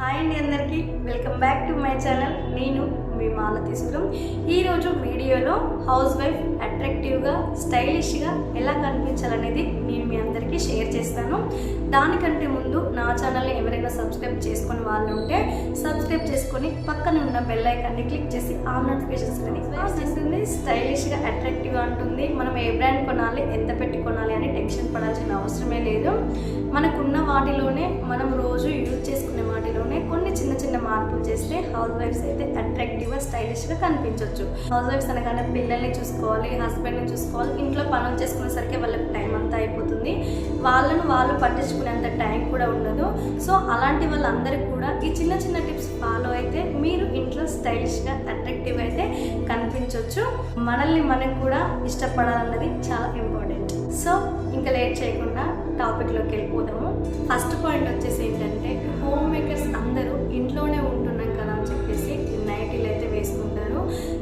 Hi అండి అందరికీ. Welcome back to my channel. నేను మీ మాలతి సురం ఈరోజు వీడియోలో హౌస్ వైఫ్ అట్రాక్టివ్గా స్టైలిష్గా ఎలా కనిపించాలనేది నేను మీ అందరికీ షేర్ చేస్తాను. దానికంటే ముందు నా ఛానల్ని ఎవరైనా సబ్స్క్రైబ్ చేసుకుని వాళ్ళు ఉంటే సబ్స్క్రైబ్ చేసుకొని పక్కన ఉన్న బెల్ ఐకాన్ని క్లిక్ చేసి ఆ నోటిఫికేషన్స్ అని చేస్తుంది స్టైలిష్గా అట్రాక్టివ్గా ఉంటుంది. మనం ఏ బ్రాండ్ కొనాలి ఎంత పెట్టి కొనాలి అని టెన్షన్ పడాల్సిన అవసరమే లేదు. మనకున్న వాటిలోనే మనం రోజు యూజ్ చేసుకునే చిన్న మార్పులు చేస్తే హౌస్ వైఫ్స్ అయితే అట్రాక్టివ్గా స్టైలిష్గా కనిపించవచ్చు హౌస్ వైఫ్స్ అనగానే పిల్లల్ని చూసుకోవాలి హస్బెండ్ని చూసుకోవాలి ఇంట్లో పనులు చేసుకునేసరికి వాళ్ళకి టైం అంతా అయిపోతుంది. వాళ్ళను వాళ్ళు పట్టించుకునేంత టైం కూడా ఉండదు. సో అలాంటి వాళ్ళందరికీ కూడా ఈ చిన్న చిన్న టిప్స్ ఫాలో అయితే మీరు ఇంట్లో స్టైలిష్గా అట్రాక్టివ్ అయితే కనిపించవచ్చు మనల్ని మనం కూడా ఇష్టపడాలన్నది చాలా ఇంపార్టెంట్ సో ఇంకా లేట్ చేయకుండా టాపిక్లోకి వెళ్ళిపోదాము. ఫస్ట్ పాయింట్ వచ్చేసి ఏంటంటే హోమ్ మేకర్స్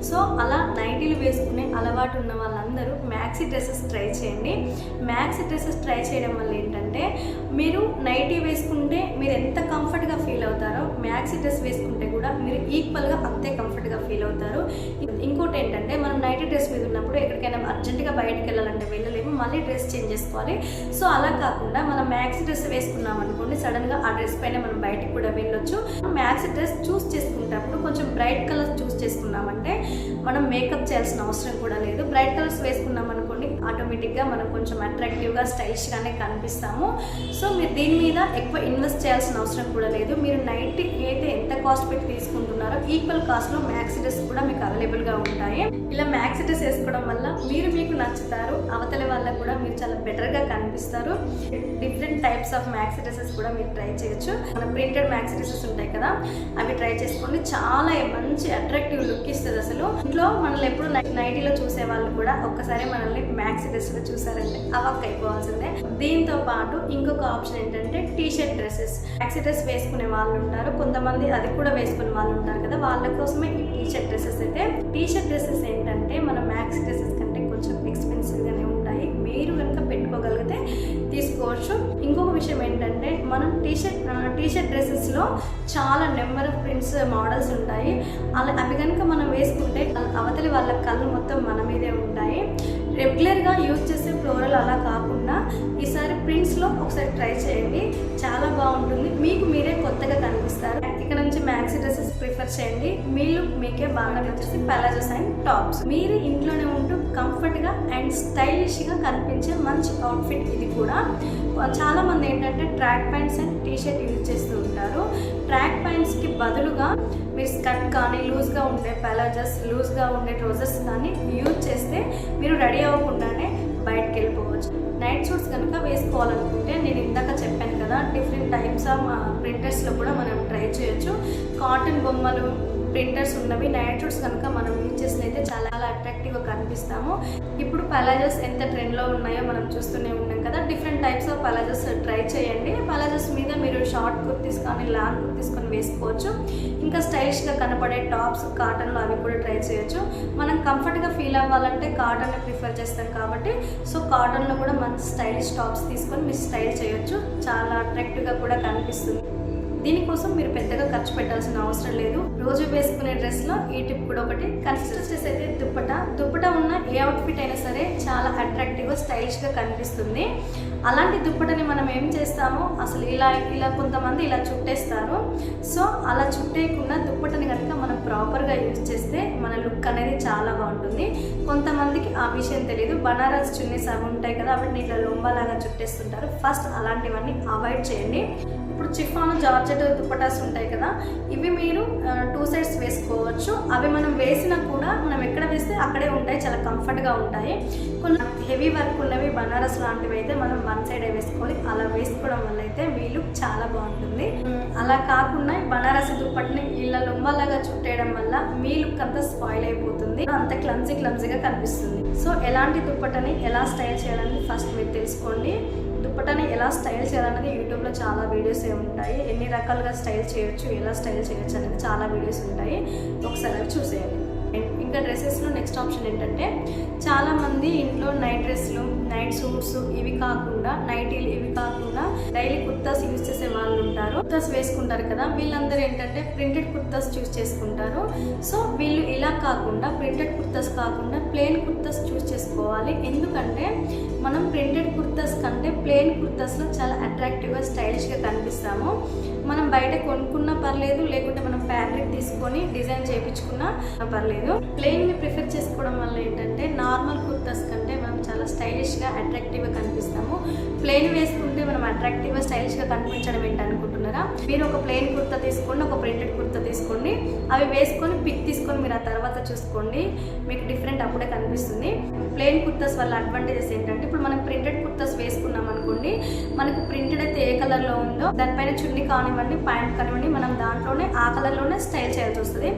సో అలా నైటీలు వేసుకునే అలవాటు ఉన్న వాళ్ళందరూ మ్యాక్సీ డ్రెస్సెస్ ట్రై చేయండి. మ్యాక్సీ డ్రెస్సెస్ ట్రై చేయడం వల్ల ఏంటంటే మీరు నైటీ వేసుకుంటే మీరు ఎంత కంఫర్ట్గా ఫీల్ అవుతారో మ్యాక్సీ డ్రెస్ వేసుకుంటే కూడా మీరు ఈక్వల్గా అంతే కంఫర్ట్గా ఫీల్ అవుతారు. ఇంకోటి ఏంటంటే మనం నైట్ డ్రెస్ మీద ఉన్నప్పుడు ఎక్కడికైనా అర్జెంటుగా బయటకు వెళ్ళాలంటే వెళ్ళలేము మళ్ళీ డ్రెస్ చేంజ్ చేసుకోవాలి. సో అలా కాకుండా మనం మ్యాక్స్ డ్రెస్ వేసుకున్నాం అనుకోండి సడన్గా ఆ డ్రెస్ పైన మనం బయటకు కూడా వెళ్ళొచ్చు. మ్యాక్స్ డ్రెస్ చూస్ చేసుకునేటప్పుడు కొంచెం బ్రైట్ కలర్స్ చూస్ చేసుకున్నామంటే మనం మేకప్ చేయాల్సిన అవసరం కూడా లేదు. బ్రైట్ కలర్స్ వేసుకున్నాం ఆటోమేటిక్గా మనం కొంచెం అట్రాక్టివ్గా స్టైలిష్గానే కనిపిస్తాము. సో మీరు దీని మీద ఎక్కువ ఇన్వెస్ట్ చేయాల్సిన అవసరం కూడా లేదు. మీరు నైట్ అయితే ఎంత కాస్ట్ పెట్టి తీసుకుంటున్నారో ఈక్వల్ కాస్ట్లో మ్యాక్సీ డ్రెస్ కూడా మీకు అవైలబుల్గా ఉంటాయి. ఇలా మ్యాక్సీ డ్రెస్ వేసుకోవడం వల్ల మీరు మీకు నచ్చుతారు అవతలి వాళ్ళకు కూడా మీరు చాలా బెటర్గా కనిపిస్తారు. Different types of maxi dresses కూడా మీరు ట్రై చేయొచ్చు. మన ప్రింటెడ్ మ్యాక్సీ డ్రెస్సెస్ ఉంటాయి కదా అవి ట్రై చేసుకోండి. చాలా మంచి అట్రాక్టివ్ లుక్ ఇస్తుంది అసలు. ఇంట్లో మనల్ని ఎప్పుడు నైటీలో చూసే వాళ్ళు కూడా ఒక్కసారి మనల్ని మ్యాక్సీ డ్రెస్లో చూసారంటే అవక్ అయిపోవాల్సిందే దీంతో పాటు ఇంకొక ఆప్షన్ ఏంటంటే T shirt dresses. Maxi dress వేసుకునే వాళ్ళు ఉంటారు. కొంతమంది అది కూడా వేసుకునే వాళ్ళు ఉంటారు కదా వాళ్ళ కోసమే ఈ టీ షర్ట్ డ్రెస్సెస్ అయితే. టీ షర్ట్ డ్రెస్సెస్ ఏంటంటే మన మ్యాక్సీ డ్రెస్సెస్ కంటే కొంచెం ఎక్స్పెన్సివ్గానే ఉంటాయి. మీరు కనుక పెట్టుకోగలిగితే తీసుకోవచ్చు. ఇంకొక విషయం ఏంటంటే మనం టీషర్ట్ టీషర్ట్ డ్రెస్సెస్లో చాలా నెంబర్ ఆఫ్ ప్రింట్స్ మోడల్స్ ఉంటాయి. అలా అవి కనుక మనం వేసుకుంటే అవతలి వాళ్ళ కళ్ళు మొత్తం మన మీదే ఉంటాయి. రెగ్యులర్గా యూజ్ చేసే ఫ్లోరల్ అలా కాకుండా ఈసారి ప్రింట్స్లో ఒకసారి ట్రై చేయండి. చాలా బాగుంటుంది. మీకు మీరే కొత్తగా కనిపిస్తారు. ఇక్కడ నుంచి మ్యాక్సీ డ్రెస్సెస్ ప్రిఫర్ చేయండి. మీ లుక్ మీకే బాగా వచ్చేసి పెలాజోస్ అండ్ టాప్స్ మీరు ఇంట్లోనే ఉంటూ కంఫర్ట్గా అండ్ స్టైలిష్గా కనిపించే మంచి అవుట్ఫిట్ ఇది కూడా. చాలా మంది ఏంటంటే track pants and T shirt use చేస్తూ ఉంటారు. ట్రాక్ ప్యాంట్స్కి బదులుగా మీరు స్కర్ట్ కానీ లూజ్గా ఉండే పెలాజస్ లూజ్గా ఉండే ట్రౌజర్స్ కానీ యూజ్ చేస్తే మీరు రెడీ అవ్వకుండానే బయటకు వెళ్ళిపోవచ్చు నైట్ సూట్స్ కనుక వేసుకోవాలనుకుంటే నేను ఇందాక చెప్పాను కదా డిఫరెంట్ టైప్స్ ఆఫ్ ప్రింటర్స్లో కూడా మనం ట్రై చేయొచ్చు. కాటన్ బొమ్మలు ప్రింటర్స్ ఉన్నవి. నైట్ షూట్స్ కనుక మనం యూజ్ చేసినైతే చాలా అట్రాక్టివ్గా కనిపిస్తాము. ఇప్పుడు పలాజోస్ ఎంత ట్రెండ్లో ఉన్నాయో మనం చూస్తూనే ఉన్నాం కదా. Different types of palazzos try చేయండి. పలాజోస్ మీద మీరు షార్ట్ కుర్తీస్ కానీ లాంగ్ కుర్తీస్ కానీ వేసుకోవచ్చు. ఇంకా స్టైలిష్గా కనపడే టాప్స్ కాటన్లో అవి కూడా ట్రై చేయొచ్చు. మనం కంఫర్ట్గా ఫీల్ అవ్వాలంటే కాటన్ ప్రిఫర్ చేస్తాం కాబట్టి సో కాటన్లో కూడా మంచి స్టైలిష్ టాప్స్ తీసుకొని మీరు స్టైల్ చేయొచ్చు. చాలా అట్రాక్టివ్గా కూడా కనిపిస్తుంది. దీనికోసం మీరు పెద్దగా ఖర్చు పెట్టాల్సిన అవసరం లేదు. రోజు వేసుకునే డ్రెస్లో ఈ టిప్ కూడా ఒకటి. కన్సిడర్ చేసి అయితే దుప్పట. దుప్పట ఉన్న ఏ అవుట్ఫిట్ అయినా సరే చాలా అట్రాక్టివ్గా స్టైలిష్గా కనిపిస్తుంది. అలాంటి దుప్పటని మనం ఏం చేస్తామో అసలు ఇలా ఇలా కొంతమంది ఇలా చుట్టేస్తారు. సో అలా చుట్టేయకుండా దుప్పటని కనుక మనం ప్రాపర్గా యూజ్ చేస్తే మన లుక్ అనేది చాలా బాగుంటుంది. కొంతమందికి ఆ విషయం తెలియదు బనారస్ చున్నీస్ అవి ఉంటాయి కదా వాటిని ఇట్లా లొంబలాగా చుట్టేస్తుంటారు. ఫస్ట్ అలాంటివన్నీ అవాయిడ్ చేయండి. ఇప్పుడు చిఫాన్ జార్జెట్ దుప్పటాస్ ఉంటాయి కదా ఇవి మీరు టూ సైడ్స్ వేసుకోవచ్చు. అవి మనం వేసినా కూడా మనం ఎక్కడ వేస్తే అక్కడే ఉంటాయి చాలా కంఫర్ట్గా ఉంటాయి. కొన్ని హెవీ వర్క్ ఉన్నవి బనారస్ లాంటివి అయితే మనం వన్ సైడ్ వేసుకోవాలి. అలా వేసుకోవడం వల్ల అయితే వీలు చాలా బాగుంటుంది. అలా కాకుండా బనారస్ దుప్పటిని ఇలా లొమ్మలాగా చుట్టేయడం వల్ల మీ లుక్ అంతా స్పాయిల్ అయిపోతుంది. అంత క్లమ్జీ క్లమ్జీగా కనిపిస్తుంది. సో ఎలాంటి దుప్పటని ఎలా స్టైల్ చేయాలని ఫస్ట్ మీరు తెలుసుకోండి. దుప్పటాని ఎలా స్టైల్ చేయాలన్నది యూట్యూబ్లో చాలా వీడియోస్ ఉంటాయి. ఎన్ని రకాలుగా స్టైల్ చేయొచ్చు ఎలా స్టైల్ చేయొచ్చు అనేది చాలా వీడియోస్ ఉంటాయి. ఒకసారి అవి చూసేయండి. ఇంకా డ్రెస్సెస్లో నెక్స్ట్ ఆప్షన్ ఏంటంటే చాలామంది ఇంట్లో నైట్ డ్రెస్లు నైట్ సూట్స్ ఇవి కాకుండా నైటీలు ఇవి కాకుండా డైలీ కుర్తాస్ యూజ్ చేసే వాళ్ళు ఉంటారు. కుర్తాస్ వేసుకుంటారు కదా వీళ్ళందరూ ఏంటంటే ప్రింటెడ్ కుర్తాస్ చూస్ చేసుకుంటారు. సో వీళ్ళు ఇలా కాకుండా ప్రింటెడ్ కుర్తాస్ కాకుండా ప్లెయిన్ కుర్తాస్ చూస్ చేసుకుంటారు. చేసుకోవాలి ఎందుకంటే మనం ప్రింటెడ్ కుర్తాస్ కంటే ప్లెయిన్ కుర్తాస్లో చాలా అట్రాక్టివ్గా స్టైలిష్గా కనిపిస్తాము. మనం బయట కొనుక్కున్నా పర్లేదు లేకుంటే మనం ఫ్యాబ్రిక్ తీసుకొని డిజైన్ చేయించుకున్నా పర్లేదు. ప్లెయిన్ని ప్రిఫర్ చేసుకోవడం వల్ల ఏంటంటే నార్మల్ కుర్తాస్ కంటే మనం చాలా స్టైలిష్గా అట్రాక్టివ్గా కనిపిస్తాము. ప్లెయిన్ వేసుకుంటే మనం అట్రాక్టివ్గా స్టైలిష్గా కనిపించడం ఏంటి అనుకుంటున్నారా? మీరు ఒక ప్లెయిన్ కుర్తా తీసుకోండి ఒక ప్రింటెడ్ కుర్తా తీసుకోండి. అవి వేసుకొని పిక్ తీసుకొని మీరు ఆ తర్వాత చూసుకోండి. మీకు డిఫరెంట్ అప్పుడే కనిపిస్తుంది. ప్లెయిన్ కుర్తాస్ వల్ల అడ్వాంటేజెస్ ఏంటంటే ఇప్పుడు మనం ప్రింటెడ్ కుర్తాస్ వేసుకున్నాం అనుకోండి మనకు ప్రింటెడ్ అయితే ఏ కలర్లో ఉందో దానిపైన చున్ని కానివ్వండి ప్యాంట్ కానివ్వండి మనం దాంట్లోనే ఆ కలర్లోనే స్టైల్ చేయాల్సి వస్తుంది.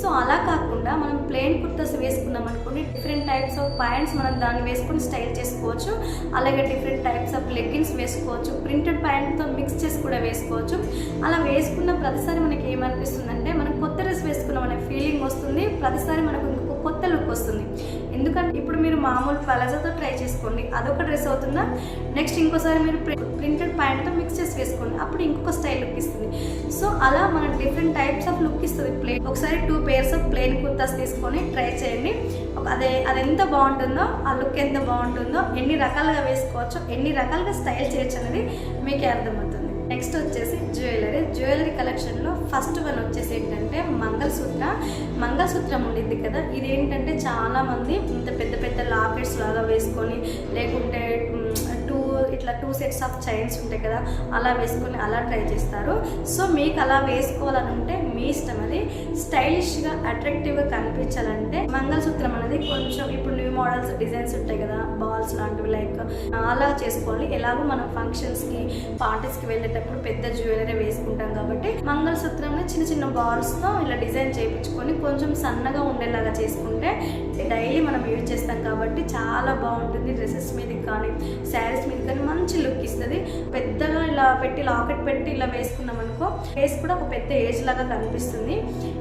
సో అలా కాకుండా మనం ప్లెయిన్ కుర్తాస్ వేసుకున్నాం అనుకోండి డిఫరెంట్ టైప్స్ ఆఫ్ ప్యాంట్స్ మనం దాన్ని వేసుకుని స్టైల్ చేసుకోవచ్చు. అలాగే డిఫరెంట్ టైప్స్ ఆఫ్ లెగ్గిన్స్ వేసుకోవచ్చు ప్రింటెడ్ ప్యాంట్తో మిక్స్ చేసి కూడా వేసుకోవచ్చు. అలా వేసుకున్న ప్రతిసారి మనకి ఏమనిపిస్తుందంటే మనం కొత్త డ్రెస్ వేసుకున్నాం అనే ఫీలింగ్ వస్తుంది ప్రతిసారి మనకు ఇంకొక కొత్త లుక్ వస్తుంది. ఎందుకంటే ఇప్పుడు మీరు మామూలు పలాజాతో ట్రై చేసుకోండి. అదొక డ్రెస్ అవుతుందా? నెక్స్ట్ ఇంకోసారి మీరు ప్రింటెడ్ ప్యాంట్తో మిక్స్ చేసి వేసుకోండి. అప్పుడు ఇంకొక స్టైల్ లుక్ ఇస్తుంది. సో అలా మనకు డిఫరెంట్ టైప్స్ ఆఫ్ లుక్ ఇస్తుంది ప్లేన్ ఒకసారి two pairs of plain kurtas తీసుకొని ట్రై చేయండి. అదే అది ఎంత బాగుంటుందో ఆ లుక్ ఎంత బాగుంటుందో ఎన్ని రకాలుగా వేసుకోవచ్చో ఎన్ని రకాలుగా స్టైల్ చేయొచ్చు అనేది మీకే అర్థమవుతుంది. నెక్స్ట్ వచ్చేసి జ్యువెలరీ జ్యువెలరీ కలెక్షన్లో ఫస్ట్ వన్ వచ్చేసి ఏంటంటే మంగళసూత్ర. మంగళసూత్రం ఉండిద్ది కదా ఇది ఏంటంటే చాలామంది ఇంత పెద్ద పెద్ద లాకెట్స్ లాగా వేసుకొని లేకుంటే టూ ఇట్లా టూ సెట్స్ ఆఫ్ చైన్స్ ఉంటాయి కదా అలా వేసుకొని అలా ట్రై చేస్తారు. సో మీకు అలా వేసుకోవాలనుంటే మీ ఇష్టం అది. స్టైలిష్గా అట్రాక్టివ్గా కనిపించాలంటే మంగళసూత్రం అనేది కొంచెం ఇప్పుడు మోడల్స్ డిజైన్స్ ఉంటాయి కదా బాల్స్ లాంటివి లైక్ అలా చేసుకోవాలి. ఎలాగో మనం ఫంక్షన్స్కి పార్టీస్కి వెళ్ళేటప్పుడు పెద్ద జ్యువెలరీ వేసుకుంటాం కాబట్టి మంగళసూత్రం చిన్న చిన్న బాల్స్తో ఇలా డిజైన్ చేయించుకొని కొంచెం సన్నగా ఉండేలాగా చేసుకుంటే డైలీ మనం యూజ్ చేస్తాం కాబట్టి చాలా బాగుంటుంది. డ్రెస్సెస్ మీదకి కానీ శారీస్ మీద కానీ మంచి లుక్ ఇస్తుంది. పెద్దగా ఇలా పెట్టి లాకెట్ పెట్టి ఇలా వేసుకున్నాం అనుకో ఫేస్ కూడా ఒక పెద్ద ఏజ్ లాగా కనిపిస్తుంది.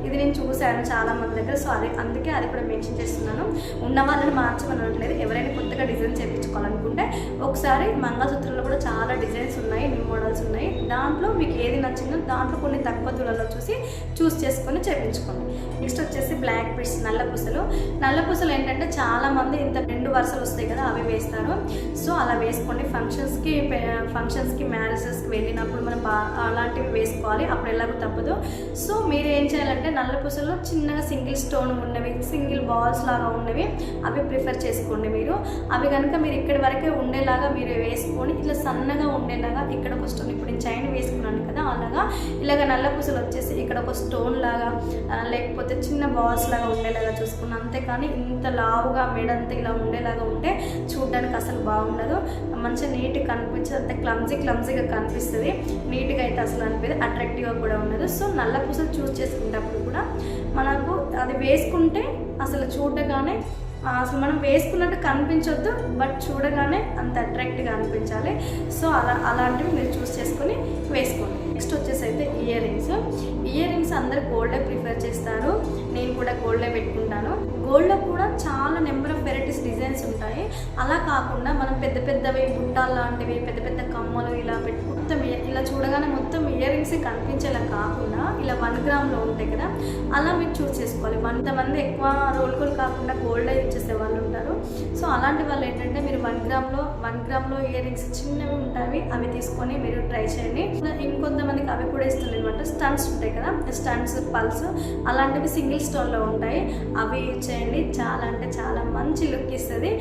ఇది నేను చూశాను చాలా మంది దగ్గర సో అదే అందుకే అది కూడా మెన్షన్ చేస్తున్నాను. ఉన్న వాళ్ళని మార్చమనట్లేదు ఎవరైనా కొత్తగా డిజైన్ చేయించుకోవాలనుకుంటే ఒకసారి మంగళసూత్రంలో కూడా చాలా డిజైన్స్ ఉన్నాయి న్యూ మోడల్స్ ఉన్నాయి. దాంట్లో మీకు ఏది నచ్చిందో దాంట్లో కొన్ని తక్కువ దూరంలో చూసి చూస్ చేసుకొని చేయించుకోండి నెక్స్ట్ వచ్చేసి బ్లాక్ బిట్స్ నల్ల పూసలు. నల్ల పూసలు ఏంటంటే చాలా మంది ఇంత రెండు వరుసలు వస్తాయి కదా అవి వేస్తారు. సో అలా వేసుకోండి. ఫంక్షన్స్కి ఫంక్షన్స్కి మ్యారేజెస్కి వెళ్ళినప్పుడు మనం అలాంటివి వేసుకోవాలి. అప్పుడు ఎలాగో తప్పదు. సో మీరు ఏం చేయాలంటే నల్ల పూసలు చిన్నగా సింగిల్ స్టోన్ ఉన్నవి సింగిల్ బాల్స్ లాగా ఉన్నవి అవి ప్రిఫర్ చేసుకోండి మీరు. అవి కనుక మీరు ఇక్కడి వరకే ఉండేలాగా మీరు వేసుకొని ఇట్లా సన్నగా ఉండేలాగా ఇక్కడ ఒక స్టోన్ ఇప్పుడు నేను చైన్ వేసుకున్నాను కదా అలాగా ఇలాగ నల్ల పూసలు వచ్చేసి ఇక్కడ ఒక స్టోన్ లాగా లేకపోతే లేకపోతే చిన్న బాల్స్ లాగా ఉండేలాగా చూసుకున్నాను అంతేకాని ఇంత లావుగా మెడంతా ఇలా ఉండేలాగా ఉంటే చూడడానికి అసలు బాగుండదు. మంచిగా నీట్గా కనిపించదు అంత క్లమ్జీ క్లమ్జీగా కనిపిస్తుంది. నీట్గా అయితే అసలు అనిపించదు. అట్రాక్టివ్గా కూడా ఉండదు. సో నల్ల పూసలు చూస్ చేసుకునేటప్పుడు కూడా మనకు అది వేసుకుంటే అసలు చూడగానే అసలు మనం వేసుకున్నట్టు కనిపించొద్దు బట్ చూడగానే అంత అట్రాక్ట్గా అనిపించాలి. సో అలా అలాంటివి మీరు చూస్ చేసుకొని వేసుకోండి. నెక్స్ట్ వచ్చేసి అయితే ఇయర్ రింగ్స్ ఇయర్ రింగ్స్ అందరు గోల్డే ప్రిఫర్ చేస్తారు. నేను కూడా గోల్డే పెట్టుకుంటాను. గోల్డ్లో కూడా చాలా నెంబర్ ఆఫ్ వెరైటీస్ డిజైన్స్ ఉంటాయి. అలా కాకుండా మనం పెద్ద పెద్దవి బుట్టాలు లాంటివి పెద్ద పెద్ద కమ్మలు ఇలా పెట్టి మొత్తం ఇలా చూడగానే మొత్తం ఇయర్ రింగ్స్ కనిపించేలా కాకుండా ఇలా వన్ గ్రామ్లో ఉంటాయి కదా అలా మీరు చూస్ చేసుకోవాలి. కొంతమంది ఎక్కువ రోల్ గోల్ కాకుండా గోల్డ్ యూజ్ చేసే వాళ్ళు ఉంటారు. సో అలాంటి వాళ్ళు ఏంటంటే మీరు వన్ గ్రామ్లో వన్ గ్రామ్లో ఇయర్ రింగ్స్ చిన్నవి ఉంటాయి అవి తీసుకొని మీరు ట్రై చేయండి. ఇంకొంతమందికి అవి కూడా ఇస్తుంది అనమాట స్టన్స్ ఉంటాయి కదా స్టన్స్ పల్స్ అలాంటివి సింగిల్ స్టోన్లో ఉంటాయి. అవి యూజ్ చేయండి. చాలా అంటే చాలా మంచి లుక్ ఇస్తుంది.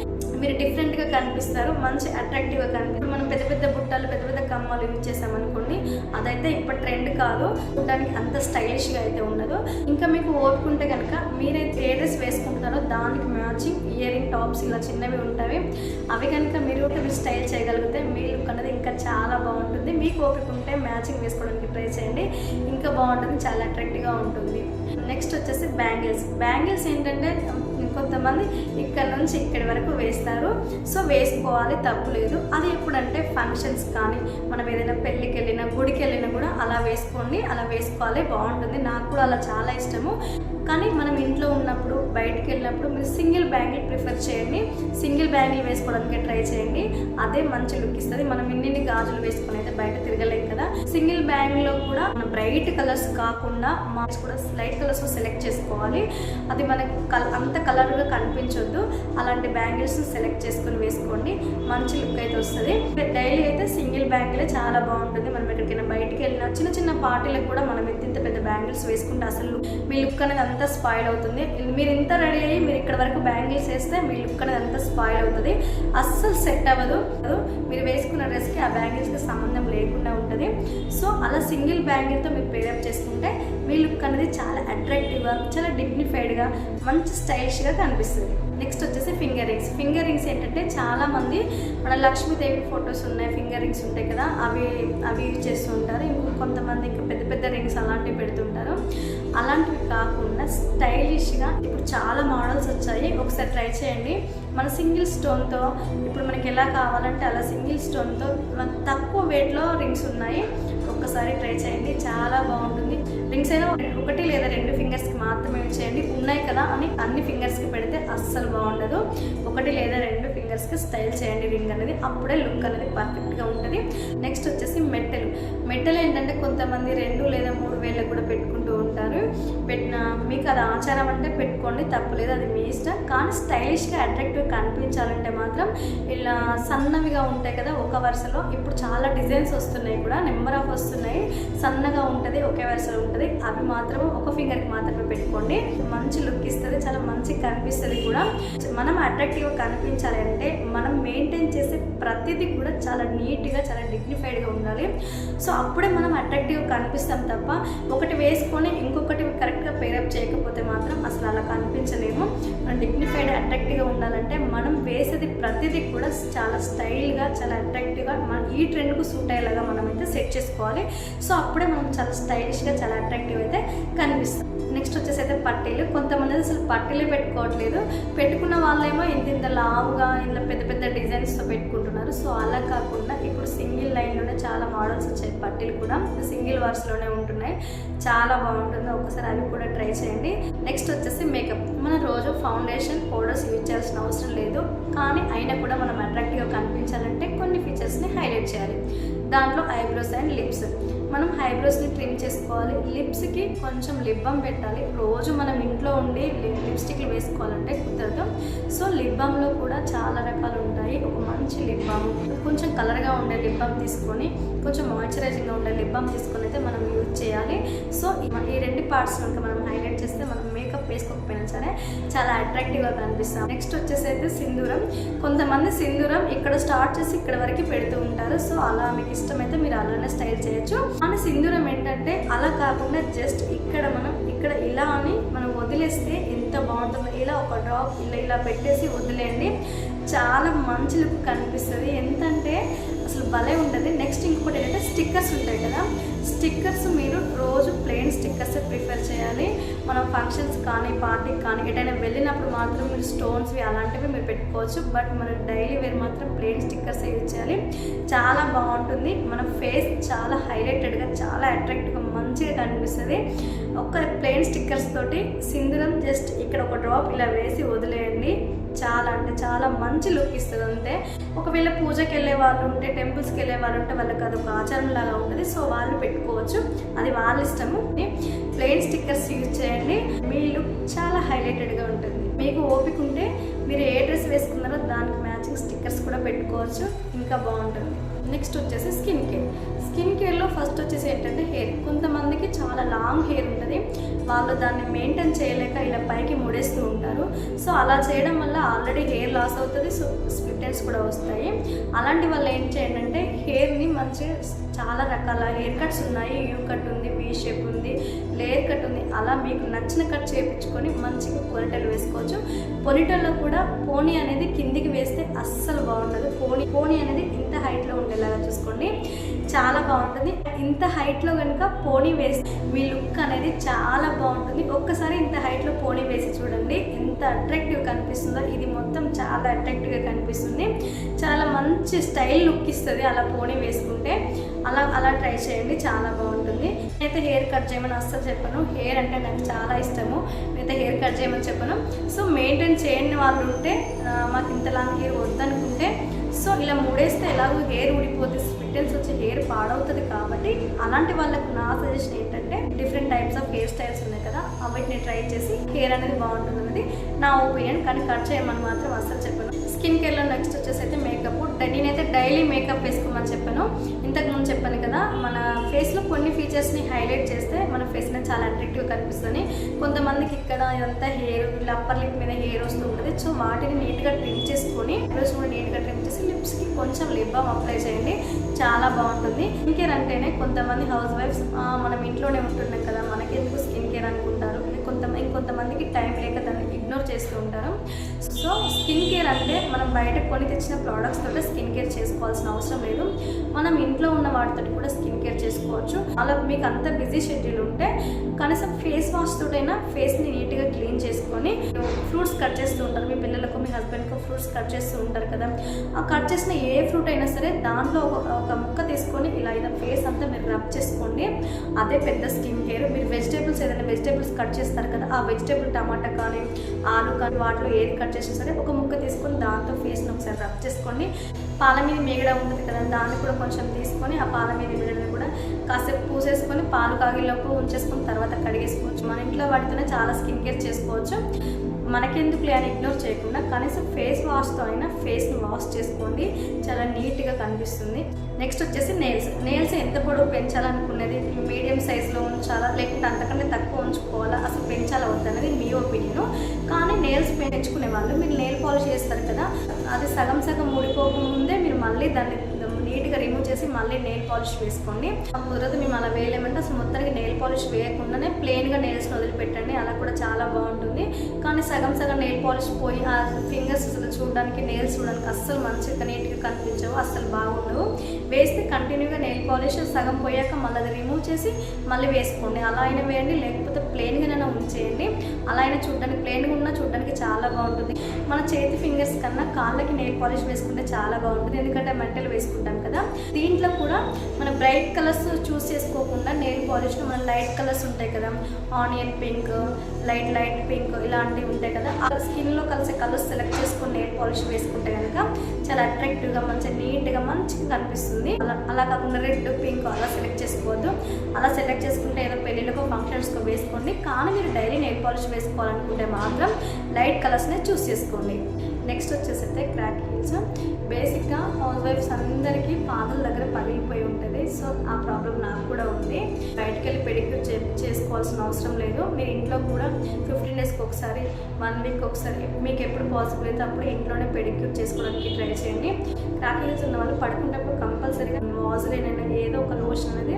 మీరు డిఫరెంట్గా కనిపిస్తారు మంచి అట్రాక్టివ్గా కనిపిస్తారు మనం పెద్ద పెద్ద బుట్టలు పెద్ద పెద్ద కమ్మలు యూజ్ చేసామనుకోండి అదైతే ఇప్పుడు ట్రెండ్ కాదు. దానికి అంత స్టైలిష్గా అయితే ఉండదు. ఇంకా మీకు ఓపుకుంటే కనుక మీరైతే ఏ డ్రెస్ వేసుకుంటారో దానికి మ్యాచింగ్ ఇయర్ రింగ్ టాప్స్ ఇలా చిన్నవి ఉంటాయి. అవి కనుక మీరు మీరు స్టైల్ చేయగలిగితే మీ లుక్ అనేది ఇంకా చాలా బాగుంటుంది. మీకు ఓపిక ఉంటే మ్యాచింగ్ వేసుకోవడానికి ట్రై చేయండి. ఇంకా బాగుంటుంది చాలా అట్రాక్టివ్గా ఉంటుంది. నెక్స్ట్ వచ్చేసి బ్యాంగిల్స్. బ్యాంగిల్స్ ఏంటంటే కొంతమంది ఇక్కడ నుంచి ఇక్కడి వరకు వేస్తారు. సో వేసుకోవాలి తప్పు లేదు. అది ఎప్పుడంటే ఫంక్షన్స్ కానీ మనం ఏదైనా పెళ్ళికి వెళ్ళినా గుడికి వెళ్ళినా కూడా అలా వేసుకోండి అలా వేసుకోవాలి బాగుంటుంది. నాకు కూడా అలా చాలా ఇష్టము. కానీ మనం ఇంట్లో ఉన్నప్పుడు బయటికి వెళ్ళినప్పుడు మీరు సింగిల్ బ్యాంగిల్ ప్రిఫర్ చేయండి. సింగిల్ బ్యాంగిల్ వేసుకోవడానికి ట్రై చేయండి. అదే మంచి లుక్ ఇస్తుంది. మనం ఇన్ని గాజులు వేసుకొని అయితే బయట తిరగలేం కదా. సింగిల్ బ్యాంగిల్లో కూడా మన బ్రైట్ కలర్స్ కాకుండా మాస్ కూడా లైట్ కలర్స్ సెలెక్ట్ చేసుకోవాలి. అది మనకు అంత అంత కలర్గా కనిపించొద్దు. అలాంటి బ్యాంగిల్స్ సెలెక్ట్ చేసుకొని వేసుకోండి. మంచి లుక్ అయితే వస్తుంది. డైలీ అయితే సింగిల్ బ్యాంగిలే చాలా బాగుంటుంది. మనం ఎక్కడికైనా బయటికి వెళ్ళినా చిన్న చిన్న పార్టీలకు కూడా మనం ఇంత ఇంత పెద్ద బ్యాంగిల్స్ వేసుకుంటే అసలు మీ లుక్ అనేది అంతా స్పాయిల్ అవుతుంది. మీరు ఇంత రెడీ అయ్యి మీరు ఇక్కడ వరకు బ్యాంగిల్స్ వేస్తే మీ లుక్ అనేది అంతా స్పాయిల్ అవుతుంది. అస్సలు సెట్ అవ్వదు. మీరు వేసుకున్న డ్రెస్కి ఆ బ్యాంగిల్స్కి సంబంధం లేకుండా ఉంటుంది. సో అలా సింగిల్ బ్యాంగిల్తో మీరు పేరప్ చేసుకుంటే మీ లుక్ అనేది చాలా అట్రాక్టివ్గా చాలా డిగ్నిఫైడ్గా మంచి స్టైలిష్గా కనిపిస్తుంది. నెక్స్ట్ వచ్చేసి ఫింగర్ రింగ్స్ ఫింగర్ రింగ్స్ ఏంటంటే చాలామంది మన లక్ష్మీదేవి ఫొటోస్ ఉన్నాయి ఫింగర్ రింగ్స్ ఉంటాయి కదా అవి అవి యూజ్ చేస్తూ ఉంటారు. ఇంకొక కొంతమంది ఇంకా పెద్ద పెద్ద రింగ్స్ అలాంటివి పెడుతుంటారు అలాంటివి కాకుండా స్టైలిష్గా ఇప్పుడు చాలా మోడల్స్ వచ్చాయి. ఒకసారి ట్రై చేయండి. మన సింగిల్ స్టోన్తో ఇప్పుడు మనకి ఎలా కావాలంటే అలా సింగిల్ స్టోన్తో తక్కువ వెయిట్లో రింగ్స్ ఉన్నాయి. ఒక్కసారి ట్రై చేయండి. చాలా బాగుంటుంది. రింగ్స్ అయినా ఒకటి లేదా రెండు ఫింగర్స్కి మాత్రమే చేయండి. ఉన్నాయి కదా అని అన్ని ఫింగర్స్కి పెడితే అస్సలు బాగుండదు. ఒకటి లేదా రెండు ఫింగర్స్కి స్టైల్ చేయండి. రింగ్ అనేది అప్పుడే లుక్ అనేది పర్ఫెక్ట్గా ఉంటుంది. నెక్స్ట్ వచ్చేసి మెట్టెలు మెట్టెలు ఏంటంటే కొంతమంది రెండు లేదా మూడు వేలకు కూడా పెట్టుకుంటూ ఉంటారు. పెట్టిన మీకు అది ఆచారం అంటే పెట్టుకోండి తప్పులేదు అది మీ ఇష్టం. కానీ స్టైలిష్గా అట్రాక్టివ్ కనిపించాలంటే మాత్రం ఇలా సన్నవిగా ఉంటాయి కదా ఒక వరుసలో. ఇప్పుడు చాలా డిజైన్స్ వస్తున్నాయి కూడా నెంబర్ ఆఫ్ వస్తున్నాయి. సన్నగా ఉంటుంది ఒకే వరుసలో ఉంటుంది. అవి మాత్రం ఒక ఫింగర్కి మాత్రమే పెట్టుకోండి. మంచి లుక్ ఇస్తుంది చాలా మంచి కనిపిస్తుంది కూడా. మనం అట్రాక్టివ్గా కనిపించాలి అంటే మనం మెయింటైన్ చేసే ప్రతిదీ కూడా చాలా నీట్గా చాలా డిగ్నిఫైడ్గా ఉండాలి. సో అప్పుడే మనం అట్రాక్టివ్గా కనిపిస్తాం తప్ప ఒకటి వేసుకొని ఇంకొకటి కరెక్ట్గా పేరప్ చేయకపోతే మాత్రం అసలు అలా కనిపించలేము. మనం డిగ్నిఫైడ్ అట్రాక్టివ్గా ఉండాలంటే మనం వేసేది ప్రతిదీ కూడా చాలా స్టైల్గా చాలా అట్రాక్టివ్గా మన ఈ ట్రెండ్కు సూట్ అయ్యేలాగా మనం అయితే సెట్ చేసుకోవాలి. సో అప్పుడే మనం చాలా స్టైలిష్గా చాలా అట్రాక్టివ్ అయితే కనిపిస్తాం. నెక్స్ట్ వచ్చేసి అయితే పట్టీలు. కొంతమంది అసలు పట్టీలే పెట్టుకోవట్లేదు. పెట్టుకున్న వాళ్ళేమో ఇంత ఇంత లావుగా ఇంత పెద్ద పెద్ద డిజైన్స్తో పెట్టుకుంటున్నారు. సో అలా కాకుండా ఇప్పుడు సింగిల్ లైన్లోనే చాలా మోడల్స్ వచ్చాయి పట్టీలు కూడా. సింగిల్ వర్స్లోనే ఉంటున్నాయి. చాలా బాగుంటుంది. ఒకసారి అవి కూడా ట్రై చేయండి. నెక్స్ట్ వచ్చేసి మేకప్ మనం రోజు ఫౌండేషన్ పౌడర్స్ యూజ్ చేయాల్సిన అవసరం లేదు. కానీ అయినా కూడా మనం అట్రాక్టివ్గా కనిపించాలంటే కొన్ని ఫీచర్స్ని హైలైట్ చేయాలి. దాంట్లో ఐబ్రోస్ అండ్ లిప్స్ మనం హైబ్రోస్ని ట్రిమ్ చేసుకోవాలి. లిప్స్కి కొంచెం లిప్ బామ్ పెట్టాలి. రోజు మనం ఇంట్లో ఉండి లిప్స్టిక్లు వేసుకోవాలంటే కుదరదు. సో లిప్ బామ్లో కూడా చాలా రకాలు ఉంటాయి. ఒక మంచి లిప్ బామ్ కొంచెం కలర్గా ఉండే లిప్ బామ్ తీసుకొని కొంచెం మాయిశ్చరైజింగ్గా ఉండే లిప్ బామ్ తీసుకొని అయితే మనం యూజ్ చేయాలి. సో ఈ రెండు పార్ట్స్ కనుక మనం హైలైట్ చేస్తే మనం వేసుకోకపోయినా సరే చాలా అట్రాక్టివ్గా కనిపిస్తాం. నెక్స్ట్ వచ్చేసి అయితే సింధూరం. కొంతమంది సింధూరం ఇక్కడ స్టార్ట్ చేసి ఇక్కడ వరకు పెడుతూ ఉంటారు. సో అలా మీకు ఇష్టమైతే మీరు అలానే స్టైల్ చేయొచ్చు. కానీ సింధూరం ఏంటంటే అలా కాకుండా జస్ట్ ఇక్కడ మనం ఇక్కడ ఇలా అని మనం వదిలేస్తే ఎంత బాగుంటుందో ఇలా ఒక డ్రాప్ ఇలా ఇలా పెట్టేసి వదిలేయండి. చాలా మంచి లుక్ కనిపిస్తుంది. ఎంతంటే అసలు భలే ఉంటుంది. నెక్స్ట్ ఇంకొకటి ఏంటంటే స్టిక్కర్స్ ఉంటాయి కదా. స్టిక్కర్స్ మీరు రోజు ప్లెయిన్ స్టిక్కర్స్ ప్రిఫర్ చేయాలి. మనం ఫంక్షన్స్ కానీ పార్టీకి కానీ ఎటైనా వెళ్ళినప్పుడు మాత్రం మీరు స్టోన్స్వి అలాంటివి మీరు పెట్టుకోవచ్చు. బట్ మనం డైలీ వేర్ మాత్రం ప్లెయిన్ స్టిక్కర్స్ యూజ్ చేయాలి. చాలా బాగుంటుంది. మన ఫేస్ చాలా హైలైటెడ్గా చాలా అట్రాక్టివ్గా మంచిగా కనిపిస్తుంది. ఒక ప్లెయిన్ స్టిక్కర్స్ తోటి సింధురం జస్ట్ ఇక్కడ ఒక డ్రాప్ ఇలా వేసి వదిలేయండి. చాలా అంటే చాలా మంచి లుక్ ఇస్తుంది అంతే. ఒకవేళ పూజకి వెళ్ళే వాళ్ళు ఉంటే టెంపుల్స్కి వెళ్ళే వాళ్ళు ఉంటే వాళ్ళకి అది ఒక ఆచారం లాగా ఉంటుంది. సో వాళ్ళు పెట్టుకో పెట్టుకోవచ్చు. అది వాళ్ళ ఇష్టము. ప్లెయిన్ స్టిక్కర్స్ యూజ్ చేయండి. మీ లుక్ చాలా హైలైటెడ్గా ఉంటుంది. మీకు ఓపిక ఉంటే మీరు ఏ డ్రెస్ వేసుకున్నారో దానికి మ్యాచింగ్ స్టిక్కర్స్ కూడా పెట్టుకోవచ్చు. ఇంకా బాగుంటుంది. నెక్స్ట్ వచ్చేసి స్కిన్ కేర్. స్కిన్ కేర్లో ఫస్ట్ వచ్చేసి ఏంటంటే హెయిర్. కొంతమందికి చాలా లాంగ్ హెయిర్ ఉంటుంది. వాళ్ళు దాన్ని మెయింటైన్ చేయలేక ఇలా పైకి ముడేస్తూ ఉంటారు. సో అలా చేయడం వల్ల ఆల్రెడీ హెయిర్ లాస్ అవుతుంది. సో స్ప్లిటెన్స్ కూడా వస్తాయి. అలాంటి వాళ్ళు ఏం చేయండి అంటే హెయిర్ని మంచిగా చాలా రకాల హెయిర్ కట్స్ ఉన్నాయి. యూ కట్ ఉంది వీ షేప్ ఉంది లేయర్ కట్ ఉంది. అలా మీకు నచ్చిన కట్ చేయించుకొని మంచిగా పొనిటలు వేసుకోవచ్చు. పొనిటల్లో కూడా పోనీ అనేది కిందికి వేస్తే అస్సలు బాగుండదు. పోనీ పోనీ అనేది వెళ్ళేలా చూసుకోండి. చాలా బాగుంటుంది. ఇంత హైట్లో కనుక పోనీ వేసి మీ లుక్ అనేది చాలా బాగుంటుంది. ఒక్కసారి ఇంత హైట్లో పోనీ వేసి చూడండి. ఎంత అట్రాక్టివ్ కనిపిస్తుందో. ఇది మొత్తం చాలా అట్రాక్టివ్గా కనిపిస్తుంది. చాలా మంచి స్టైల్ లుక్ ఇస్తుంది అలా పోనీ వేసుకుంటే. అలా అలా ట్రై చేయండి చాలా బాగుంటుంది. నేనైతే హెయిర్ కట్ చేయమని అస్సలు చెప్పను. హెయిర్ అంటే నాకు చాలా ఇష్టము. నేనైతే హెయిర్ కట్ చేయమని చెప్పను. సో మెయింటైన్ చేయని వాళ్ళు ఉంటే మాకు ఇంతలాంటి హెయిర్ వద్దనుకుంటే సో ఇలా మూడేస్తే ఎలాగో హెయిర్ ఊడిపోతే స్పిట్టల్స్ వచ్చి హెయిర్ పాడవుతుంది కాబట్టి అలాంటి వాళ్ళకు నా సజెషన్ ఏంటంటే different types of hair styles ఉన్నాయి కదా వాటిని ట్రై చేసి హెయిర్ అనేది బాగుంటుంది అనేది నా ఒపీనియన్. కానీ కట్ చేయమని మాత్రం అస్సలు చెప్పను. స్కిన్ కేర్లో నెక్స్ట్ వచ్చేసి అయితే నేనైతే డైలీ మేకప్ వేసుకోమని చెప్పాను. ఇంతకుముందు చెప్పాను కదా మన ఫేస్లో కొన్ని ఫీచర్స్ని హైలైట్ చేస్తే మన ఫేస్ చాలా అట్రాక్టివ్ కనిపిస్తుంది. కొంతమందికి ఇక్కడ ఇదంతా హెయిర్ ఇలా అప్పర్ లిప్ మీద హెయిర్ వస్తూ ఉంటుంది. సో వాటిని నీట్గా ట్రిమ్ చేసుకొని ఐబ్రోస్ కూడా నీట్గా ట్రిమ్ చేసి లిప్స్కి కొంచెం లిప్ బామ్ అప్లై చేయండి. చాలా బాగుంటుంది. స్కిన్ కేర్ అంటేనే కొంతమంది హౌస్ వైఫ్స్ మనం ఇంట్లోనే ఉంటున్నాం కదా మనకి ఎందుకు స్కిన్ కేర్ అనుకుంటారు? కొంత ఇంకొంతమందికి టైం లేక దాన్ని ఇగ్నోర్ చేస్తూ ఉంటారు. సో స్కిన్ కేర్ అంటే మనం బయట కొని తెచ్చిన ప్రోడక్ట్స్ తోటి స్కిన్ కేర్ చేసుకోవాల్సిన అవసరం లేదు. మనం ఇంట్లో ఉన్న వాటితో కూడా స్కిన్ కేర్ చేసుకోవచ్చు. అలా మీకు అంత బిజీ షెడ్యూల్ ఉంటే కనీసం ఫేస్ వాష్ తోటైనా ఫేస్ని నీట్గా క్లీన్ చేసుకొని ఫ్రూట్స్ కట్ చేస్తూ ఉంటారు. మీ పిల్లలకు మీ హస్బెండ్కు ఫ్రూట్స్ కట్ చేస్తూ ఉంటారు కదా. ఆ కట్ చేసిన ఏ ఫ్రూట్ అయినా సరే దాంట్లో ఒక ఒక ముక్క తీసుకొని ఇలా ఇలా ఫేస్ అంతా మీరు రబ్ చేసుకోండి. అదే పెద్ద స్కిన్ కేర్ మీరు వెజిటేబుల్స్ కట్ చేస్తారు కదా ఆ వెజిటేబుల్ టమాటా కానీ ఆలు కానీ వాటిలో ఏది కట్ చేసినా సరే ఒక ముక్క తీసుకొని దాంతో ఫేస్ని ఒకసారి రబ్ చేసుకోండి పాల మీద మేగడ ఉంటుంది కదా దాన్ని కూడా కొంచెం తీసుకొని ఆ పాల మీద మేగడని కూడా కాసేపు పూసేసుకొని పాలు కాగిలోపు ఉంచేసుకుని తర్వాత కడిగేసుకోవచ్చు. మన ఇంట్లో వాటితోనే చాలా స్కిన్ కేర్ చేసుకోవచ్చు. మనకెందుకు అని ఇగ్నోర్ చేయకుండా కనీసం ఫేస్ వాష్తో అయినా ఫేస్ని వాష్ చేసుకోండి. చాలా నీట్గా కనిపిస్తుంది. నెక్స్ట్ వచ్చేసి నెయిల్స్ నెయిల్స్ ఎంత పొడవు పెంచాలనుకునేది మీడియం సైజులో ఉంచాలా లేకుంటే అంతకంటే తక్కువ ఉంచుకోవాలా? అసలు పెంచాలా వద్దనేది మీ ఒపీనియన్ కానీ నెయిల్స్ పెంచుకునే వాళ్ళు మీరు నెయిల్ పాలిష్ చేస్తారు కదా అది సగం సగం ఊడిపోకముందే మీరు మళ్ళీ దాన్ని నీట్గా రిమూవ్ చేసి మళ్ళీ నెయిల్ పాలిష్ వేసుకోండి. కుదరదు మేము అలా వేయలేమంటే. అసలు మొత్తానికి నెయిల్ పాలిష్ వేయకుండానే ప్లెయిన్గా నెయిల్స్ని వదిలిపెట్టండి. అలా కూడా చాలా బాగుంటుంది. కానీ సగం సగం నెయిల్ పాలిష్ పోయి ఆ ఫింగర్స్ అసలు చూడడానికి నెయిల్స్ చూడడానికి అస్సలు మంచిగా నీట్గా కనిపించవు. అస్సలు బాగుండవు. వేస్తే కంటిన్యూగా నెయిల్ పాలిష్ సగం పోయాక మళ్ళీ అది రిమూవ్ చేసి మళ్ళీ వేసుకోండి. అలా అయినా వేయండి లేకపోతే ప్లెయిన్గానైనా ఉంచేయండి. అలా అయినా చూడడానికి ప్లెయిన్గా ఉన్నా చూడడానికి చాలా బాగుంటుంది. మన చేతి ఫింగర్స్ కన్నా కాళ్ళకి నెయిల్ పాలిష్ వేసుకుంటే చాలా బాగుంటుంది. ఎందుకంటే మెంటల్ వేసుకుంటాం కదా దీంట్లో కూడా మన బ్రైట్ కలర్స్ చూస్ చేసుకోకుండా నెయిల్ పాలిష్లో మన లైట్ కలర్స్ ఉంటాయి కదా. Onion pink light light pink ఇలాంటివి ఉంటాయి కదా. ఆ స్కిన్లో కలిసే కలర్స్ సెలెక్ట్ చేసుకొని నెయిల్ పాలిష్ వేసుకుంటే కనుక చాలా అట్రాక్టివ్గా మంచిగా నీట్గా మంచిగా కనిపిస్తుంది. అలా అలా కాకుండా రెడ్ పింక్ అలా సెలెక్ట్ చేసుకోవద్దు. అలా సెలెక్ట్ చేసుకుంటే ఏదో పెళ్ళిళ్ళకో ఫంక్షన్స్కో వేసుకోండి. కానీ మీరు డైలీ నెయిల్ పాలిష్ వేసుకోవాలనుకుంటే మాత్రం లైట్ కలర్స్నే చూస్ చేసుకోండి. నెక్స్ట్ వచ్చేసైతే క్రాక్ హీల్స్. బేసిక్గా హౌస్ వైఫ్స్ అందరికీ పాదల దగ్గర పగిలిపోయి ఉంటుంది. సో ఆ ప్రాబ్లం నాకు కూడా ఉంది. బయటకు వెళ్ళి పెడిక్యూర్ చే చేసుకోవాల్సిన అవసరం లేదు. మీరు ఇంట్లో కూడా ఫిఫ్టీన్ డేస్కి ఒకసారి వన్ వీక్ ఒకసారి మీకు ఎప్పుడు పాసిబుల్ అయితే అప్పుడు ఇంట్లోనే పెడిక్యూర్ చేసుకోవడానికి ట్రై చేయండి. క్రాక్ హీల్స్ ఉన్న వాళ్ళు పడుకున్నప్పుడు కంపల్సరీగా వాజులైన ఏదో ఒక లోషన్ అనేది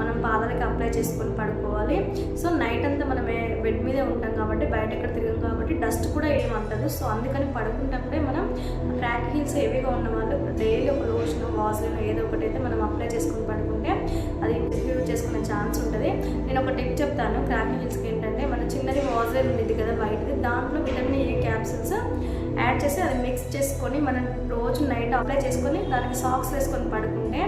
మనం పాదాలకి అప్లై చేసుకొని పడుకోవాలి. సో నైట్ అంతా మనం బెడ్ మీదే ఉంటాం కాబట్టి బయట ఎక్కడ తిరగం కాబట్టి డస్ట్ కూడా ఏమంటదు సో అందుకని పడుకున్నప్పుడే మనం క్రాక్ హీల్స్ హెవీగా ఉన్న వాళ్ళు డైలీ ఒక లోషన్ వాజులైన ఏదో ఒకటి అయితే మనం అప్లై చేసుకొని పడుకుంటే అది యూజ్ చేసుకునే ఛాన్స్ ఉంటుంది. నేను ఒక టిప్ చెప్తాను. క్రాక్ హీల్స్కి ఏంటంటే మన చిన్నది వాజర్ ఉంది కదా బయటది. దాంట్లో విటమిన్ ఏ క్యాప్సిల్స్ యాడ్ చేసి అది మిక్స్ చేసుకొని మనం రోజు నైట్ అప్లై చేసుకొని దానికి సాక్స్ వేసుకొని పడుకుంటే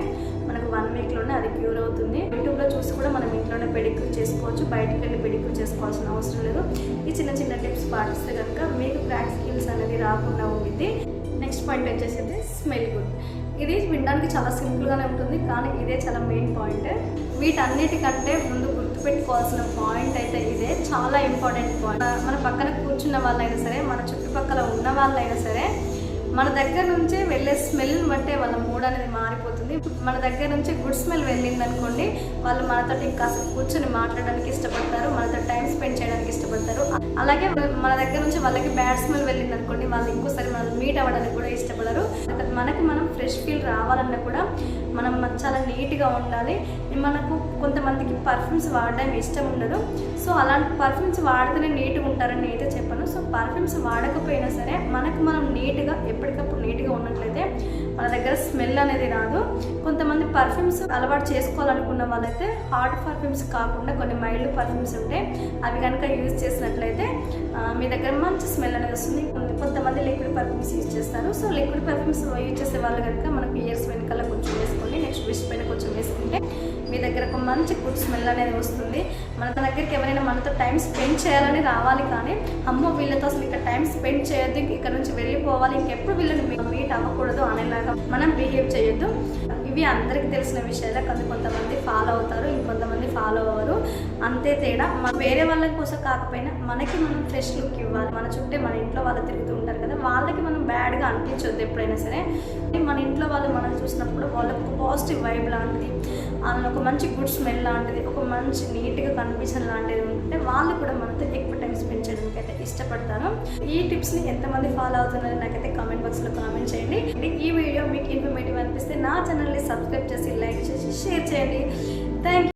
మనకు వన్ వీక్లోనే అది క్యూర్ అవుతుంది. యూట్యూబ్లో చూసి కూడా మనం ఇంట్లోనే పెడిక్యూర్ చేసుకోవచ్చు. బయటికి వెళ్ళి పెడిక్యూర్ చేసుకోవాల్సిన అవసరం లేదు. ఈ చిన్న చిన్న టిప్స్ పాటిస్తే కనుక మీకు క్రాక్ స్కిల్స్ అనేది రాకుండా ఉండిద్ది. నెక్స్ట్ పాయింట్ వచ్చేసి స్మెల్ గుడ్ ఇది వినడానికి చాలా సింపుల్గానే ఉంటుంది కానీ ఇదే చాలా మెయిన్ పాయింట్ వీటన్నిటికంటే ముందు గుర్తుపెట్టుకోవాల్సిన పాయింట్ అయితే ఇదే. చాలా ఇంపార్టెంట్ పాయింట్ మన పక్కన కూర్చున్న వాళ్ళైనా సరే మన చుట్టుపక్కల ఉన్న వాళ్ళైనా సరే మన దగ్గర నుంచే వెళ్ళే స్మెల్ బట్టే వాళ్ళ మూడ్ అనేది మారిపోతుంది. మన దగ్గర నుంచి గుడ్ స్మెల్ వెళ్ళింది అనుకోండి వాళ్ళు మనతో కాసేపు కూర్చొని మాట్లాడడానికి ఇష్టపడతారు మనతో టైం స్పెండ్ చేయడానికి ఇష్టపడతారు. అలాగే మన దగ్గర నుంచి వాళ్ళకి బ్యాడ్ స్మెల్ వెళ్ళింది అనుకోండి వాళ్ళు ఇంకోసారి మనం మీట్ అవ్వడానికి కూడా ఇష్టపడరు. మనకి మనం ఫ్రెష్ ఫీల్ రావాలన్నా కూడా మనం చాలా నీట్గా ఉండాలి. మనకు కొంతమందికి పర్ఫ్యూమ్స్ వాడడం ఇష్టం ఉండదు. సో అలాంటి పర్ఫ్యూమ్స్ వాడితేనే నీట్గా ఉంటారని నేనైతే చెప్పాను. సో పర్ఫ్యూమ్స్ వాడకపోయినా సరే మనకు మనం నీట్గా ఎప్పటికప్పుడు నీట్గా ఉన్నట్లయితే మన దగ్గర స్మెల్ అనేది రాదు. కొంతమంది పర్ఫ్యూమ్స్ అలవాటు చేసుకోవాలనుకున్న వాళ్ళైతే హార్డ్ పర్ఫ్యూమ్స్ కాకుండా కొన్ని మైల్డ్ పర్ఫ్యూమ్స్ ఉంటాయి అవి కనుక యూజ్ చేసినట్లయితే ఆ, మీ దగ్గర మంచి స్మెల్ అనేది వస్తుంది. కొంతమంది లిక్విడ్ పర్ఫ్యూమ్స్ యూజ్ చేస్తారు. సో లిక్విడ్ పర్ఫ్యూమ్స్ యూజ్ చేసే వాళ్ళు కనుక మనకు ఇయర్స్ వెనకాల కొంచెం వేసుకోండి. నెక్స్ట్ విష్ పైన కొంచెం వేసుకుంటే మీ దగ్గర ఒక మంచి గుడ్ స్మెల్ అనేది వస్తుంది. మన దగ్గరికి ఎవరైనా మనతో టైం స్పెండ్ చేయాలని రావాలి కానీ అమ్మో వీళ్ళతో అసలు ఇక్కడ టైం స్పెండ్ చేయొద్దు ఇక్కడ నుంచి వెళ్ళిపోవాలి ఇంకెప్పుడు వీళ్ళని మీట్ అవ్వకూడదు అనేలాగా మనం బిహేవ్ చేయొద్దు. ఇవి అందరికీ తెలిసిన విషయాలే. కొంత కొంతమంది ఫాలో అవుతారు ఇంకొంతమంది ఫాలో అవ్వరు. అంతే తేడా. మన వేరే వాళ్ళ కోసం కాకపోయినా మనకి మనం ఫ్రెష్ లుక్ ఇవ్వాలి. మన చుట్టే మన ఇంట్లో వాళ్ళు తిరుగుతూ ఉంటారు కదా వాళ్ళకి మనం బ్యాడ్గా అనిపించొద్దు ఎప్పుడైనా సరే. మన ఇంట్లో వాళ్ళు మనం చూసినప్పుడు వాళ్ళకి ఒక పాజిటివ్ వైబ్ లాంటిది వాళ్ళని ఒక మంచి గుడ్ స్మెల్ లాంటిది ఒక మంచి నీట్గా కనిపించడం లాంటిది ఉంటే వాళ్ళు కూడా మనతో ఎక్కువ ఇష్టపడతాను ఈ టిప్స్ ఈ టిప్స్ని ఎంతమంది ఫాలో అవుతున్నారో నాకైతే కామెంట్ బాక్స్లో కామెంట్ చేయండి. ఈ వీడియో మీకు ఇన్ఫర్మేటివ్ అనిపిస్తే నా ఛానల్ని సబ్స్క్రైబ్ చేసి లైక్ చేసి షేర్ చేయండి. థ్యాంక్